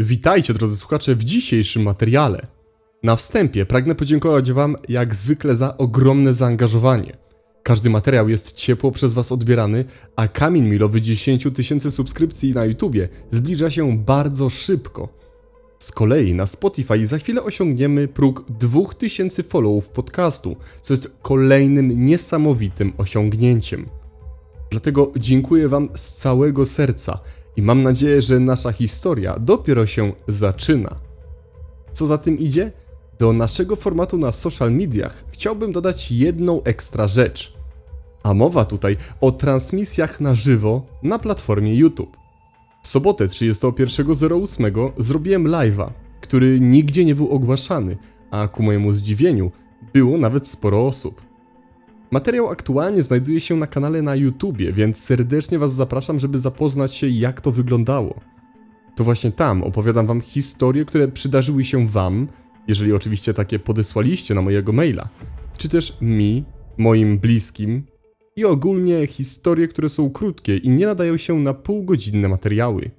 Witajcie drodzy słuchacze w dzisiejszym materiale. Na wstępie pragnę podziękować Wam jak zwykle za ogromne zaangażowanie. Każdy materiał jest ciepło przez Was odbierany, a kamień milowy 10 tysięcy subskrypcji na YouTubie zbliża się bardzo szybko. Z kolei na Spotify za chwilę osiągniemy próg 2000 followów podcastu, co jest kolejnym niesamowitym osiągnięciem. Dlatego dziękuję Wam z całego serca i mam nadzieję, że nasza historia dopiero się zaczyna. Co za tym idzie? Do naszego formatu na social mediach chciałbym dodać jedną ekstra rzecz. A mowa tutaj o transmisjach na żywo na platformie YouTube. W sobotę 31.08 zrobiłem live'a, który nigdzie nie był ogłaszany, a ku mojemu zdziwieniu było nawet sporo osób. Materiał aktualnie znajduje się na kanale na YouTubie, więc serdecznie Was zapraszam, żeby zapoznać się jak to wyglądało. To właśnie tam opowiadam Wam historie, które przydarzyły się Wam, jeżeli oczywiście takie podesłaliście na mojego maila, czy też mi, moim bliskim i ogólnie historie, które są krótkie i nie nadają się na półgodzinne materiały.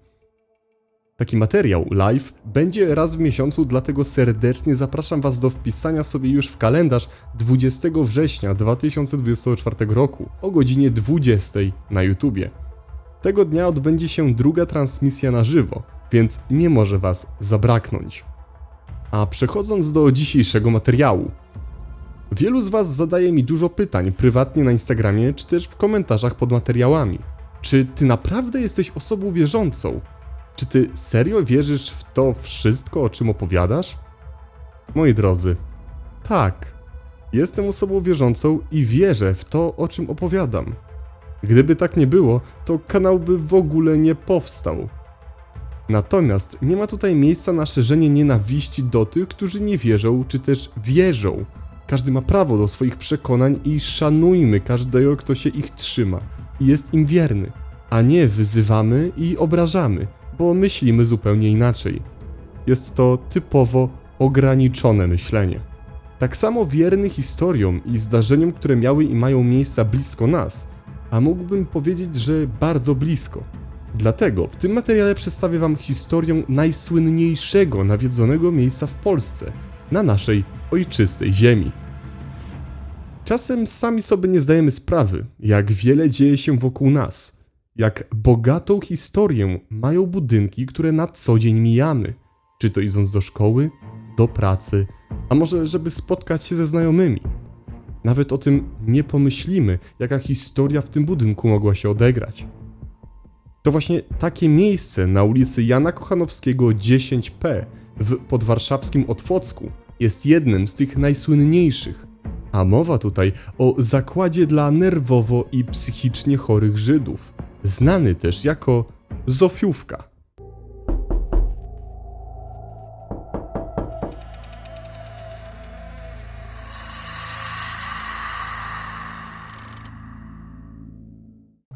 Taki materiał live będzie raz w miesiącu, dlatego serdecznie zapraszam Was do wpisania sobie już w kalendarz 20 września 2024 roku o godzinie 20 na YouTubie. Tego dnia odbędzie się druga transmisja na żywo, więc nie może Was zabraknąć. A przechodząc do dzisiejszego materiału. Wielu z Was zadaje mi dużo pytań prywatnie na Instagramie czy też w komentarzach pod materiałami. Czy Ty naprawdę jesteś osobą wierzącą? Czy ty serio wierzysz w to wszystko, o czym opowiadasz? Moi drodzy, tak. Jestem osobą wierzącą i wierzę w to, o czym opowiadam. Gdyby tak nie było, to kanał by w ogóle nie powstał. Natomiast nie ma tutaj miejsca na szerzenie nienawiści do tych, którzy nie wierzą, czy też wierzą. Każdy ma prawo do swoich przekonań i szanujmy każdego, kto się ich trzyma i jest im wierny, a nie wyzywamy i obrażamy, bo myślimy zupełnie inaczej. Jest to typowo ograniczone myślenie. Tak samo wierny historiom i zdarzeniom, które miały i mają miejsca blisko nas, a mógłbym powiedzieć, że bardzo blisko. Dlatego w tym materiale przedstawię Wam historię najsłynniejszego nawiedzonego miejsca w Polsce, na naszej ojczystej ziemi. Czasem sami sobie nie zdajemy sprawy, jak wiele dzieje się wokół nas – jak bogatą historię mają budynki, które na co dzień mijamy. Czy to idąc do szkoły, do pracy, a może żeby spotkać się ze znajomymi. Nawet o tym nie pomyślimy, jaka historia w tym budynku mogła się odegrać. To właśnie takie miejsce na ulicy Jana Kochanowskiego 10P w podwarszawskim Otwocku jest jednym z tych najsłynniejszych. A mowa tutaj o zakładzie dla nerwowo i psychicznie chorych Żydów znany też jako Zofiówka.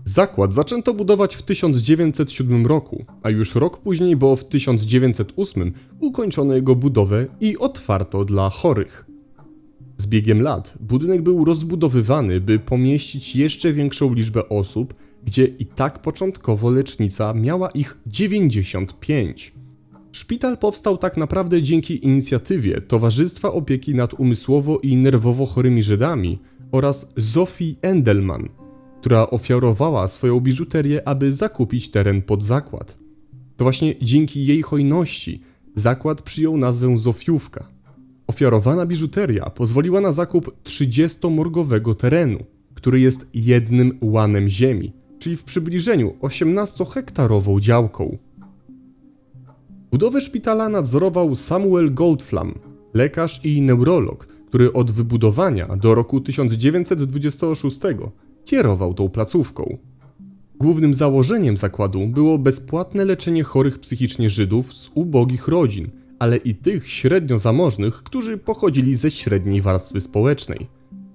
Zakład zaczęto budować w 1907 roku, a już rok później, bo w 1908 ukończono jego budowę i otwarto dla chorych. Z biegiem lat budynek był rozbudowywany, by pomieścić jeszcze większą liczbę osób, gdzie i tak początkowo lecznica miała ich 95. Szpital powstał tak naprawdę dzięki inicjatywie Towarzystwa Opieki nad Umysłowo i Nerwowo Chorymi Żydami oraz Zofii Endelman, która ofiarowała swoją biżuterię, aby zakupić teren pod zakład. To właśnie dzięki jej hojności zakład przyjął nazwę Zofiówka. Ofiarowana biżuteria pozwoliła na zakup 30-morgowego terenu, który jest jednym łanem ziemi, czyli w przybliżeniu 18-hektarową działką. Budowę szpitala nadzorował Samuel Goldflam, lekarz i neurolog, który od wybudowania do roku 1926 kierował tą placówką. Głównym założeniem zakładu było bezpłatne leczenie chorych psychicznie Żydów z ubogich rodzin, ale i tych średnio zamożnych, którzy pochodzili ze średniej warstwy społecznej.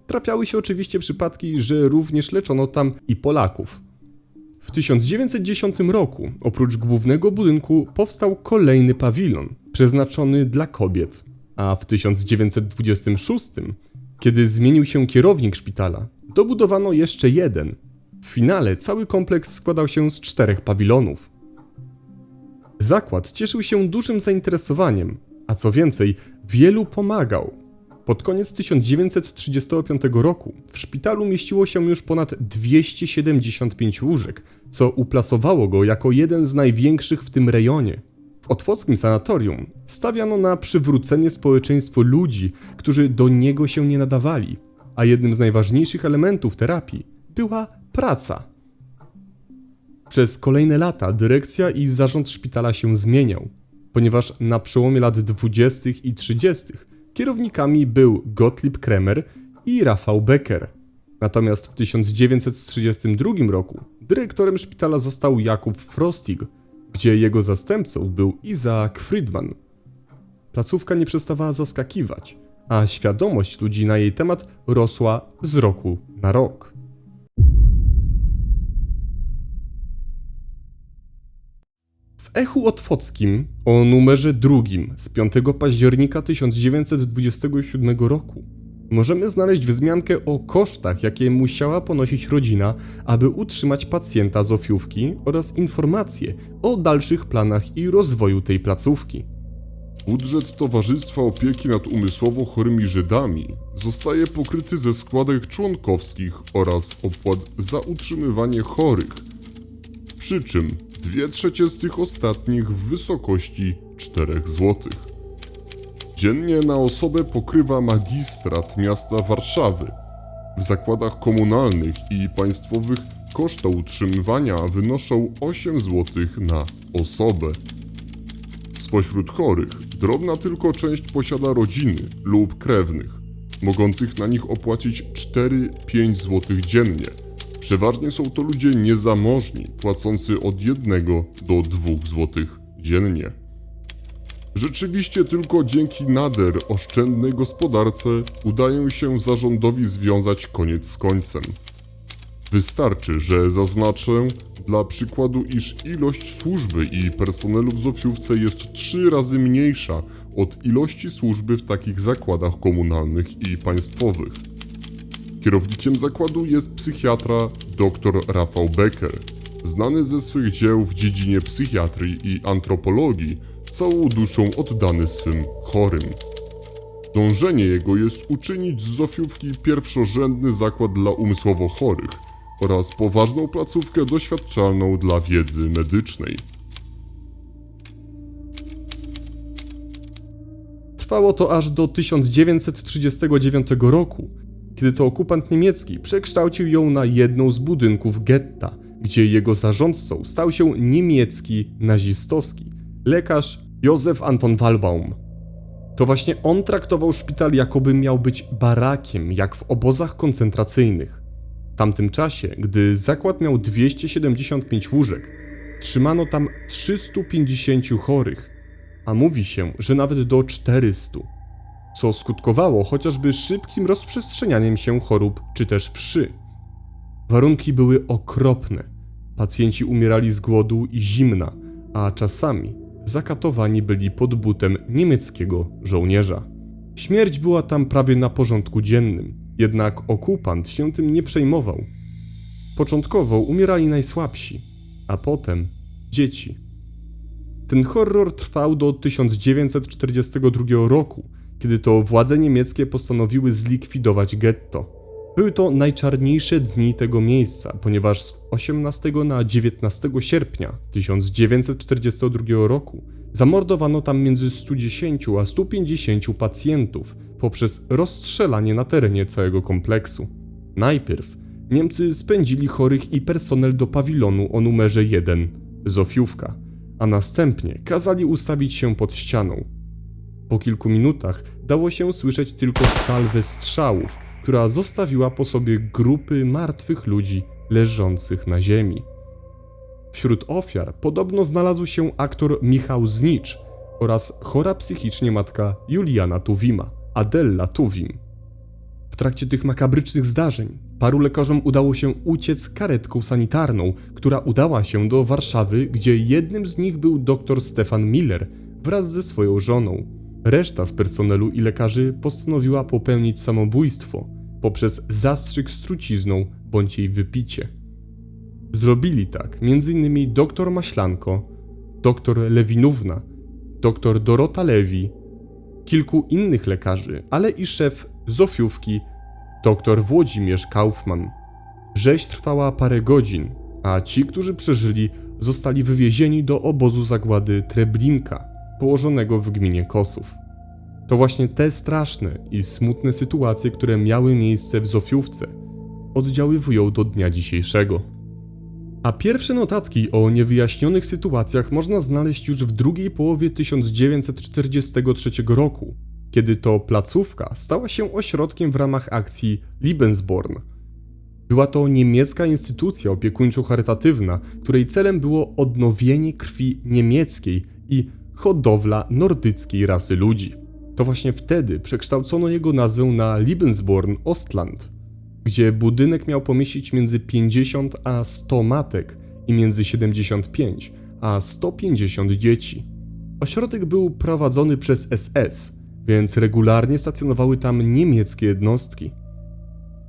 Trafiały się oczywiście przypadki, że również leczono tam i Polaków. W 1910 roku oprócz głównego budynku powstał kolejny pawilon, przeznaczony dla kobiet, a w 1926, kiedy zmienił się kierownik szpitala, dobudowano jeszcze jeden. W finale cały kompleks składał się z czterech pawilonów. Zakład cieszył się dużym zainteresowaniem, a co więcej, wielu pomagał. Pod koniec 1935 roku w szpitalu mieściło się już ponad 275 łóżek, co uplasowało go jako jeden z największych w tym rejonie. W otwockim sanatorium stawiano na przywrócenie społeczeństwu ludzi, którzy do niego się nie nadawali, a jednym z najważniejszych elementów terapii była praca. Przez kolejne lata dyrekcja i zarząd szpitala się zmieniał, ponieważ na przełomie lat 20. i 30. kierownikami był Gottlieb Kremer i Rafał Becker. Natomiast w 1932 roku dyrektorem szpitala został Jakub Frostig, gdzie jego zastępcą był Isaac Friedman. Placówka nie przestawała zaskakiwać, a świadomość ludzi na jej temat rosła z roku na rok. W Echu Otwockim o numerze drugim z 5 października 1927 roku możemy znaleźć wzmiankę o kosztach, jakie musiała ponosić rodzina, aby utrzymać pacjenta z ofiówki oraz informacje o dalszych planach i rozwoju tej placówki. Budżet Towarzystwa Opieki nad Umysłowo Chorymi Żydami zostaje pokryty ze składek członkowskich oraz opłat za utrzymywanie chorych, przy czym dwie trzecie z tych ostatnich w wysokości 4 zł. Dziennie na osobę pokrywa magistrat miasta Warszawy. W zakładach komunalnych i państwowych koszta utrzymywania wynoszą 8 zł na osobę. Spośród chorych drobna tylko część posiada rodziny lub krewnych, mogących na nich opłacić 4-5 zł dziennie. Przeważnie są to ludzie niezamożni, płacący od 1 do 2 zł dziennie. Rzeczywiście tylko dzięki nader oszczędnej gospodarce udaje się zarządowi związać koniec z końcem. Wystarczy, że zaznaczę dla przykładu, iż ilość służby i personelu w Zofiówce jest trzy razy mniejsza od ilości służby w takich zakładach komunalnych i państwowych. Kierownikiem zakładu jest psychiatra dr Rafał Becker, znany ze swych dzieł w dziedzinie psychiatrii i antropologii, całą duszą oddany swym chorym. Dążenie jego jest uczynić z Zofiówki pierwszorzędny zakład dla umysłowo chorych oraz poważną placówkę doświadczalną dla wiedzy medycznej. Trwało to aż do 1939 roku, kiedy to okupant niemiecki przekształcił ją na jedną z budynków getta, gdzie jego zarządcą stał się niemiecki nazistowski lekarz Józef Anton Walbaum. To właśnie on traktował szpital jakoby miał być barakiem, jak w obozach koncentracyjnych. W tamtym czasie, gdy zakład miał 275 łóżek, trzymano tam 350 chorych, a mówi się, że nawet do 400, co skutkowało chociażby szybkim rozprzestrzenianiem się chorób czy też wszy. Warunki były okropne. Pacjenci umierali z głodu i zimna, a czasami zakatowani byli pod butem niemieckiego żołnierza. Śmierć była tam prawie na porządku dziennym, jednak okupant się tym nie przejmował. Początkowo umierali najsłabsi, a potem dzieci. Ten horror trwał do 1942 roku, kiedy to władze niemieckie postanowiły zlikwidować getto. Były to najczarniejsze dni tego miejsca, ponieważ z 18 na 19 sierpnia 1942 roku zamordowano tam między 110 a 150 pacjentów poprzez rozstrzelanie na terenie całego kompleksu. Najpierw Niemcy spędzili chorych i personel do pawilonu o numerze 1, Zofiówka, a następnie kazali ustawić się pod ścianą. Po kilku minutach dało się słyszeć tylko salwę strzałów, która zostawiła po sobie grupy martwych ludzi leżących na ziemi. Wśród ofiar podobno znalazł się aktor Michał Znicz oraz chora psychicznie matka Juliana Tuwima, Adella Tuwim. W trakcie tych makabrycznych zdarzeń paru lekarzom udało się uciec karetką sanitarną, która udała się do Warszawy, gdzie jednym z nich był dr Stefan Miller wraz ze swoją żoną. Reszta z personelu i lekarzy postanowiła popełnić samobójstwo poprzez zastrzyk trucizną bądź jej wypicie. Zrobili tak m.in. dr Maślanko, dr Lewinówna, dr Dorota Lewi, kilku innych lekarzy, ale i szef Zofiówki, dr Włodzimierz Kaufman. Rzeź trwała parę godzin, a ci, którzy przeżyli, zostali wywiezieni do obozu zagłady Treblinka, położonego w gminie Kosów. To właśnie te straszne i smutne sytuacje, które miały miejsce w Zofiówce, oddziaływują do dnia dzisiejszego. A pierwsze notatki o niewyjaśnionych sytuacjach można znaleźć już w drugiej połowie 1943 roku, kiedy to placówka stała się ośrodkiem w ramach akcji Lebensborn. Była to niemiecka instytucja opiekuńczo-charytatywna, której celem było odnowienie krwi niemieckiej i hodowla nordyckiej rasy ludzi. To właśnie wtedy przekształcono jego nazwę na Lebensborn Ostland, gdzie budynek miał pomieścić między 50 a 100 matek i między 75 a 150 dzieci. Ośrodek był prowadzony przez SS, więc regularnie stacjonowały tam niemieckie jednostki.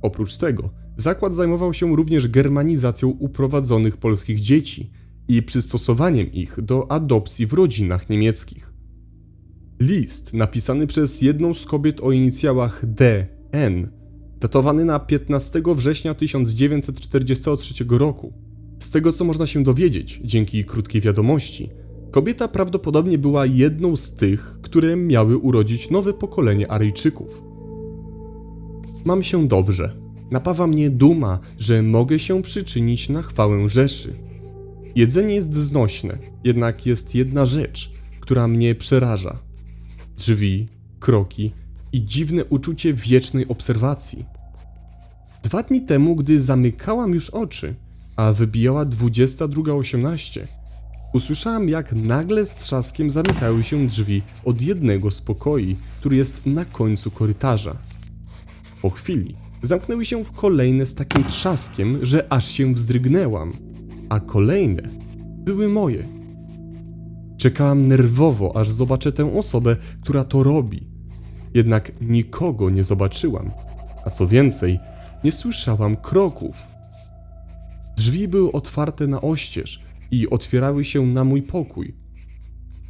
Oprócz tego, zakład zajmował się również germanizacją uprowadzonych polskich dzieci i przystosowaniem ich do adopcji w rodzinach niemieckich. List napisany przez jedną z kobiet o inicjałach D.N., datowany na 15 września 1943 roku. Z tego co można się dowiedzieć dzięki krótkiej wiadomości, kobieta prawdopodobnie była jedną z tych, które miały urodzić nowe pokolenie Aryjczyków. Mam się dobrze. Napawa mnie duma, że mogę się przyczynić na chwałę Rzeszy. Jedzenie jest znośne, jednak jest jedna rzecz, która mnie przeraża. Drzwi, kroki i dziwne uczucie wiecznej obserwacji. Dwa dni temu, gdy zamykałam już oczy, a wybijała 22.18, usłyszałam jak nagle z trzaskiem zamykały się drzwi od jednego z pokoi, który jest na końcu korytarza. Po chwili zamknęły się kolejne z takim trzaskiem, że aż się wzdrygnęłam, a kolejne były moje. Czekałam nerwowo, aż zobaczę tę osobę, która to robi. Jednak nikogo nie zobaczyłam, a co więcej, nie słyszałam kroków. Drzwi były otwarte na oścież i otwierały się na mój pokój.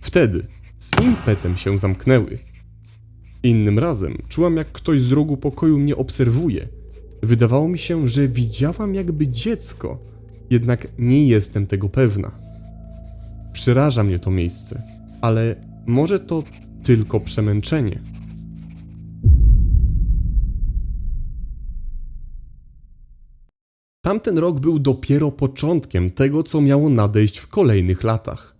Wtedy z impetem się zamknęły. Innym razem czułam, jak ktoś z rogu pokoju mnie obserwuje. Wydawało mi się, że widziałam jakby dziecko, jednak nie jestem tego pewna. Przeraża mnie to miejsce, ale może to tylko przemęczenie. Tamten rok był dopiero początkiem tego, co miało nadejść w kolejnych latach.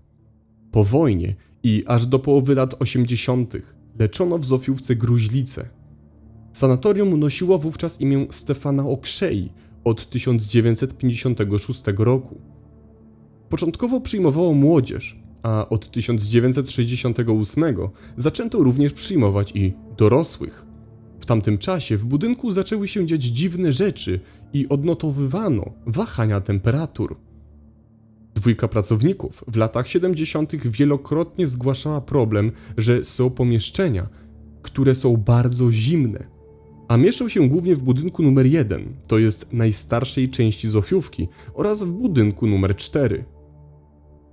Po wojnie i aż do połowy lat 80. leczono w Zofiówce gruźlicę. Sanatorium nosiło wówczas imię Stefana Okrzei od 1956 roku. Początkowo przyjmowało młodzież, a od 1968 zaczęto również przyjmować i dorosłych. W tamtym czasie w budynku zaczęły się dziać dziwne rzeczy i odnotowywano wahania temperatur. Dwójka pracowników w latach 70. wielokrotnie zgłaszała problem, że są pomieszczenia, które są bardzo zimne, a mieszczą się głównie w budynku numer 1, to jest najstarszej części Zofiówki, oraz w budynku numer 4.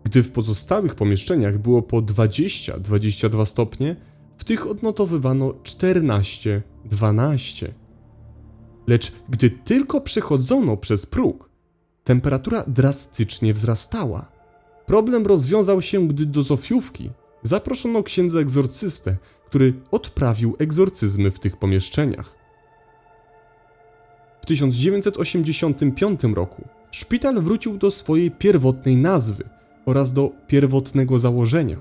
Gdy w pozostałych pomieszczeniach było po 20-22 stopnie, w tych odnotowywano 14-12. Lecz gdy tylko przechodzono przez próg, temperatura drastycznie wzrastała. Problem rozwiązał się, gdy do Zofiówki zaproszono księdza egzorcystę, który odprawił egzorcyzmy w tych pomieszczeniach. W 1985 roku szpital wrócił do swojej pierwotnej nazwy oraz do pierwotnego założenia,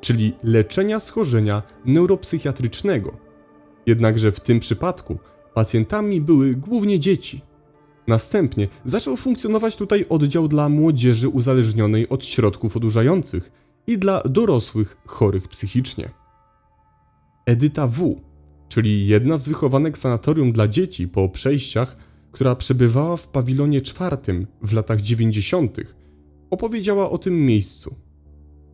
czyli leczenia schorzenia neuropsychiatrycznego. Jednakże w tym przypadku pacjentami były głównie dzieci. Następnie zaczął funkcjonować tutaj oddział dla młodzieży uzależnionej od środków odurzających i dla dorosłych chorych psychicznie. Edyta W., czyli jedna z wychowanek sanatorium dla dzieci po przejściach, która przebywała w pawilonie czwartym w latach 90., opowiedziała o tym miejscu.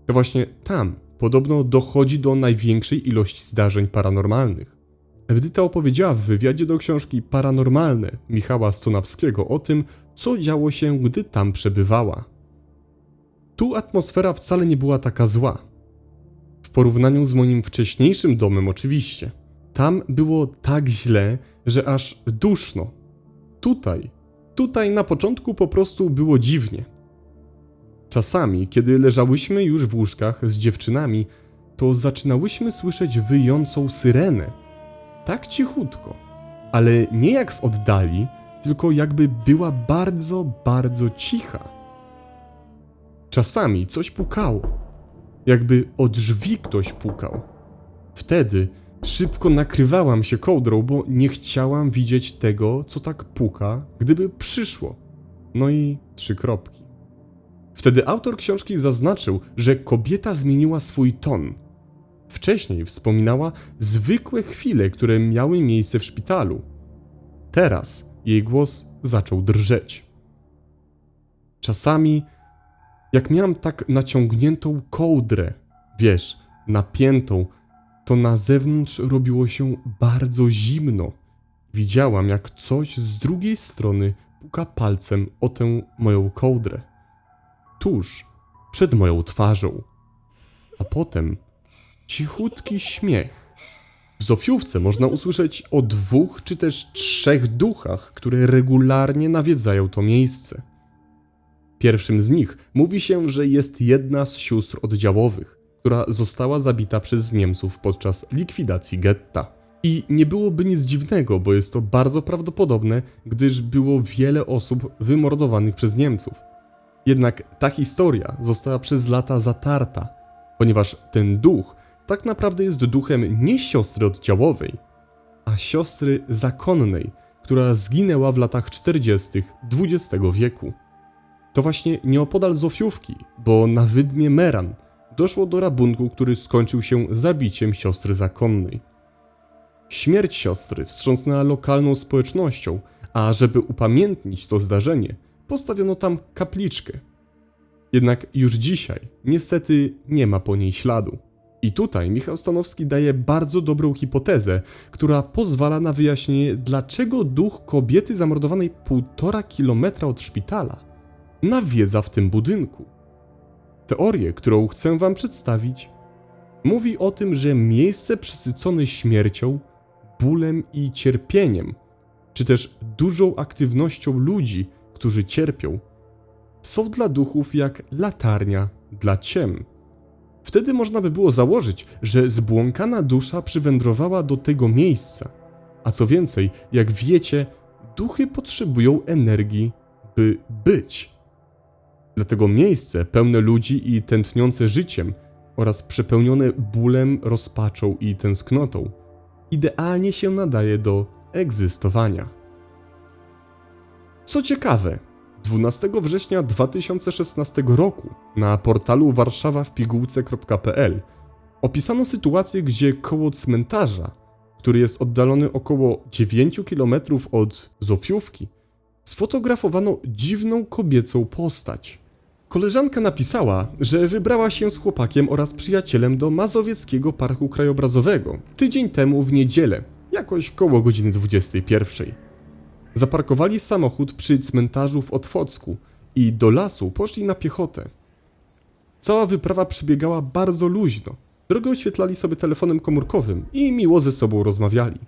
To właśnie tam podobno dochodzi do największej ilości zdarzeń paranormalnych. Edyta opowiedziała w wywiadzie do książki Paranormalne Michała Stonawskiego o tym, co działo się, gdy tam przebywała. Tu atmosfera wcale nie była taka zła. W porównaniu z moim wcześniejszym domem, oczywiście. Tam było tak źle, że aż duszno. Tutaj, tutaj na początku po prostu było dziwnie. Czasami, kiedy leżałyśmy już w łóżkach z dziewczynami, to zaczynałyśmy słyszeć wyjącą syrenę. Tak cichutko, ale nie jak z oddali, tylko jakby była bardzo, bardzo cicha. Czasami coś pukało, jakby o drzwi ktoś pukał. Wtedy szybko nakrywałam się kołdrą, bo nie chciałam widzieć tego, co tak puka, gdyby przyszło. No i trzy kropki. Wtedy autor książki zaznaczył, że kobieta zmieniła swój ton. Wcześniej wspominała zwykłe chwile, które miały miejsce w szpitalu. Teraz jej głos zaczął drżeć. Czasami, jak miałam tak naciągniętą kołdrę, wiesz, napiętą, to na zewnątrz robiło się bardzo zimno. Widziałam, jak coś z drugiej strony puka palcem o tę moją kołdrę. Tuż przed moją twarzą. A potem cichutki śmiech. W Zofiówce można usłyszeć o dwóch czy też trzech duchach, które regularnie nawiedzają to miejsce. Pierwszym z nich mówi się, że jest jedna z sióstr oddziałowych, która została zabita przez Niemców podczas likwidacji getta. I nie byłoby nic dziwnego, bo jest to bardzo prawdopodobne, gdyż było wiele osób wymordowanych przez Niemców. Jednak ta historia została przez lata zatarta, ponieważ ten duch tak naprawdę jest duchem nie siostry oddziałowej, a siostry zakonnej, która zginęła w latach 40. XX wieku. To właśnie nieopodal Zofiówki, bo na wydmie Meran doszło do rabunku, który skończył się zabiciem siostry zakonnej. Śmierć siostry wstrząsnęła lokalną społecznością, a żeby upamiętnić to zdarzenie, postawiono tam kapliczkę. Jednak już dzisiaj, niestety, nie ma po niej śladu. I tutaj Michał Stanowski daje bardzo dobrą hipotezę, która pozwala na wyjaśnienie, dlaczego duch kobiety zamordowanej półtora kilometra od szpitala nawiedza w tym budynku. Teorię, którą chcę Wam przedstawić, mówi o tym, że miejsce przesycone śmiercią, bólem i cierpieniem, czy też dużą aktywnością ludzi, którzy cierpią, są dla duchów jak latarnia dla ciem. Wtedy można by było założyć, że zbłąkana dusza przywędrowała do tego miejsca. A co więcej, jak wiecie, duchy potrzebują energii, by być. Dlatego miejsce pełne ludzi i tętniące życiem oraz przepełnione bólem, rozpaczą i tęsknotą idealnie się nadaje do egzystowania. Co ciekawe, 12 września 2016 roku na portalu warszawawpigułce.pl opisano sytuację, gdzie koło cmentarza, który jest oddalony około 9 km od Zofiówki, sfotografowano dziwną kobiecą postać. Koleżanka napisała, że wybrała się z chłopakiem oraz przyjacielem do Mazowieckiego Parku Krajobrazowego tydzień temu w niedzielę, jakoś koło godziny 21. Zaparkowali samochód przy cmentarzu w Otwocku i do lasu poszli na piechotę. Cała wyprawa przebiegała bardzo luźno. Drogę oświetlali sobie telefonem komórkowym i miło ze sobą rozmawiali.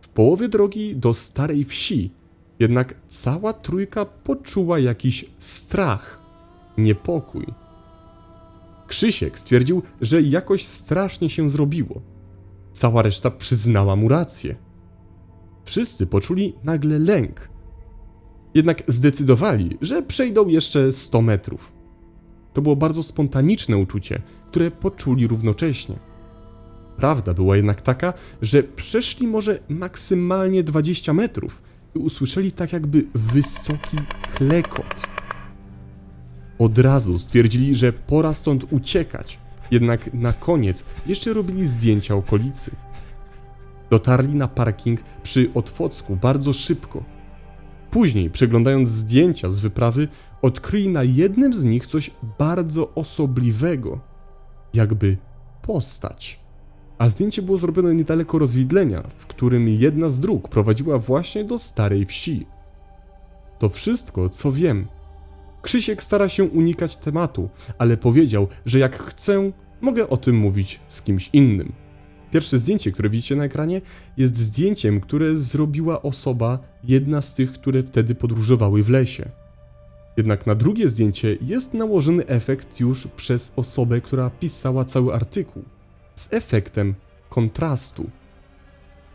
W połowie drogi do starej wsi, jednak cała trójka poczuła jakiś strach, niepokój. Krzysiek stwierdził, że jakoś strasznie się zrobiło. Cała reszta przyznała mu rację. Wszyscy poczuli nagle lęk. Jednak zdecydowali, że przejdą jeszcze 100 metrów. To było bardzo spontaniczne uczucie, które poczuli równocześnie. Prawda była jednak taka, że przeszli może maksymalnie 20 metrów i usłyszeli tak jakby wysoki klekot. Od razu stwierdzili, że pora stąd uciekać, jednak na koniec jeszcze robili zdjęcia okolicy. Dotarli na parking przy Otwocku bardzo szybko. Później, przeglądając zdjęcia z wyprawy, odkryli na jednym z nich coś bardzo osobliwego, jakby postać. A zdjęcie było zrobione niedaleko rozwidlenia, w którym jedna z dróg prowadziła właśnie do starej wsi. To wszystko, co wiem. Krzysiek stara się unikać tematu, ale powiedział, że jak chcę, mogę o tym mówić z kimś innym. Pierwsze zdjęcie, które widzicie na ekranie, jest zdjęciem, które zrobiła osoba, jedna z tych, które wtedy podróżowały w lesie. Jednak na drugie zdjęcie jest nałożony efekt już przez osobę, która pisała cały artykuł, z efektem kontrastu.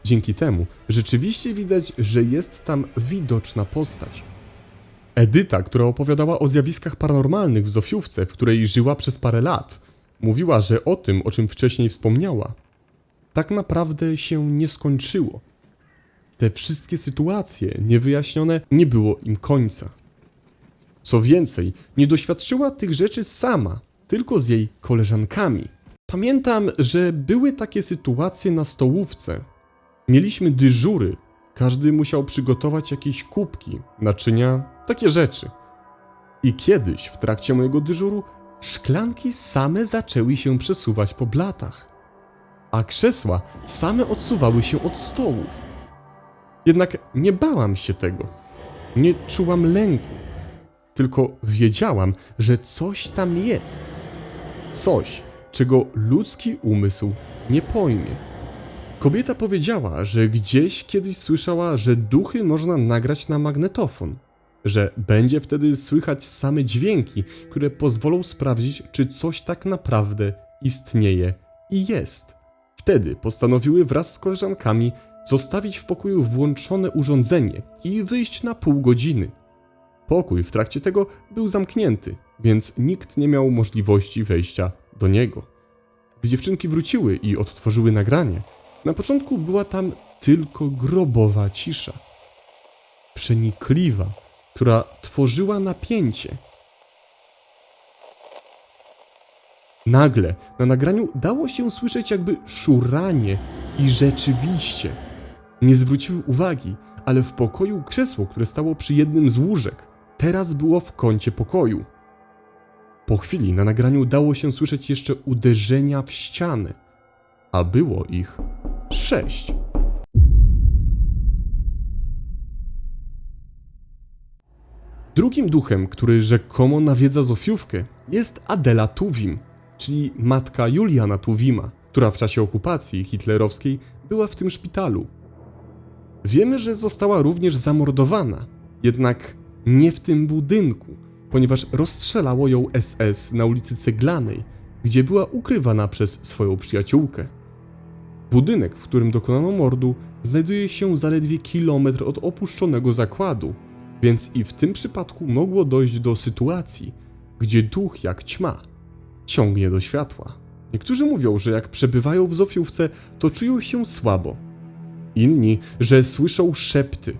Dzięki temu rzeczywiście widać, że jest tam widoczna postać. Edyta, która opowiadała o zjawiskach paranormalnych w Zofiówce, w której żyła przez parę lat, mówiła, że o tym, o czym wcześniej wspomniała, tak naprawdę się nie skończyło. Te wszystkie sytuacje niewyjaśnione nie było im końca. Co więcej, nie doświadczyła tych rzeczy sama, tylko z jej koleżankami. Pamiętam, że były takie sytuacje na stołówce. Mieliśmy dyżury, każdy musiał przygotować jakieś kubki, naczynia, takie rzeczy. I kiedyś w trakcie mojego dyżuru szklanki same zaczęły się przesuwać po blatach, a krzesła same odsuwały się od stołów. Jednak nie bałam się tego. Nie czułam lęku. Tylko wiedziałam, że coś tam jest. Coś, czego ludzki umysł nie pojmie. Kobieta powiedziała, że gdzieś kiedyś słyszała, że duchy można nagrać na magnetofon, że będzie wtedy słychać same dźwięki, które pozwolą sprawdzić, czy coś tak naprawdę istnieje i jest. Wtedy postanowiły wraz z koleżankami zostawić w pokoju włączone urządzenie i wyjść na pół godziny. Pokój w trakcie tego był zamknięty, więc nikt nie miał możliwości wejścia do niego. Gdy dziewczynki wróciły i odtworzyły nagranie, na początku była tam tylko grobowa cisza. Przenikliwa, która tworzyła napięcie. Nagle na nagraniu dało się słyszeć jakby szuranie i rzeczywiście. Nie zwróciły uwagi, ale w pokoju krzesło, które stało przy jednym z łóżek, teraz było w kącie pokoju. Po chwili na nagraniu dało się słyszeć jeszcze uderzenia w ściany, a było ich sześć. Drugim duchem, który rzekomo nawiedza Zofiówkę, jest Adela Tuwim, czyli matka Juliana Tuwima, która w czasie okupacji hitlerowskiej była w tym szpitalu. Wiemy, że została również zamordowana, jednak nie w tym budynku, ponieważ rozstrzelało ją SS na ulicy Ceglanej, gdzie była ukrywana przez swoją przyjaciółkę. Budynek, w którym dokonano mordu, znajduje się zaledwie kilometr od opuszczonego zakładu, więc i w tym przypadku mogło dojść do sytuacji, gdzie duch jak ćma ciągnie do światła. Niektórzy mówią, że jak przebywają w Zofiówce, to czują się słabo. Inni, że słyszą szepty.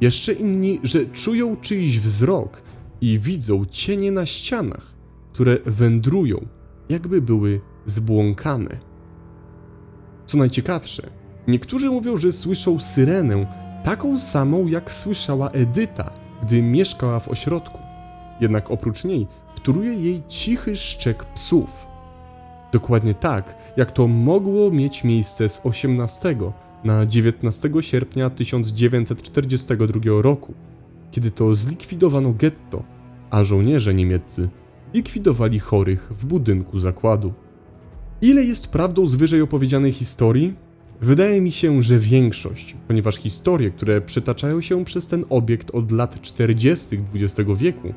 Jeszcze inni, że czują czyjś wzrok i widzą cienie na ścianach, które wędrują, jakby były zbłąkane. Co najciekawsze, niektórzy mówią, że słyszą syrenę, taką samą jak słyszała Edyta, gdy mieszkała w ośrodku. Jednak oprócz niej wtóruje jej cichy szczek psów. Dokładnie tak, jak to mogło mieć miejsce z 18 na 19 sierpnia 1942 roku, kiedy to zlikwidowano getto, a żołnierze niemieccy likwidowali chorych w budynku zakładu. Ile jest prawdą z wyżej opowiedzianej historii? Wydaje mi się, że większość, ponieważ historie, które przytaczają się przez ten obiekt od lat 40. XX wieku,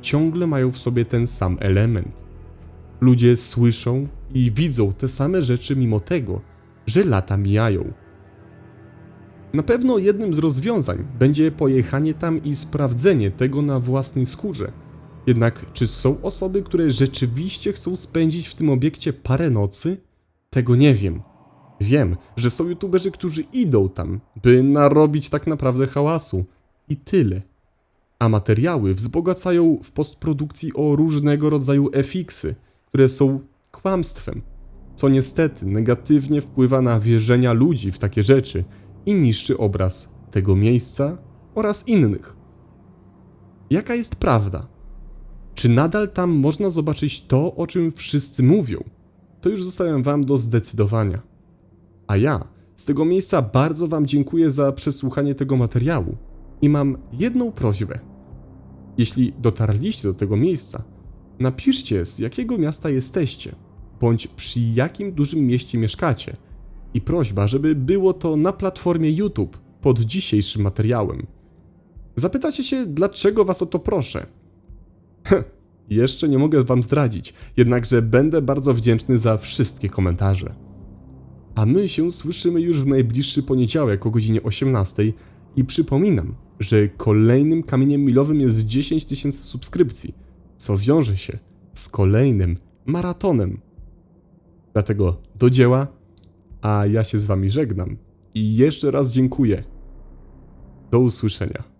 ciągle mają w sobie ten sam element. Ludzie słyszą i widzą te same rzeczy mimo tego, że lata mijają. Na pewno jednym z rozwiązań będzie pojechanie tam i sprawdzenie tego na własnej skórze. Jednak czy są osoby, które rzeczywiście chcą spędzić w tym obiekcie parę nocy? Tego nie wiem. Wiem, że są youtuberzy, którzy idą tam, by narobić tak naprawdę hałasu. I tyle. A materiały wzbogacają w postprodukcji o różnego rodzaju FX-y, które są kłamstwem, co niestety negatywnie wpływa na wierzenia ludzi w takie rzeczy i niszczy obraz tego miejsca oraz innych. Jaka jest prawda? Czy nadal tam można zobaczyć to, o czym wszyscy mówią? To już zostawiam Wam do zdecydowania. A ja z tego miejsca bardzo Wam dziękuję za przesłuchanie tego materiału i mam jedną prośbę. Jeśli dotarliście do tego miejsca, napiszcie z jakiego miasta jesteście, bądź przy jakim dużym mieście mieszkacie. I prośba, żeby było to na platformie YouTube pod dzisiejszym materiałem. Zapytacie się, dlaczego was o to proszę? Jeszcze nie mogę wam zdradzić, jednakże będę bardzo wdzięczny za wszystkie komentarze. A my się słyszymy już w najbliższy poniedziałek o godzinie 18 i przypominam, że kolejnym kamieniem milowym jest 10 tysięcy subskrypcji, co wiąże się z kolejnym maratonem. Dlatego do dzieła, a ja się z wami żegnam i jeszcze raz dziękuję. Do usłyszenia.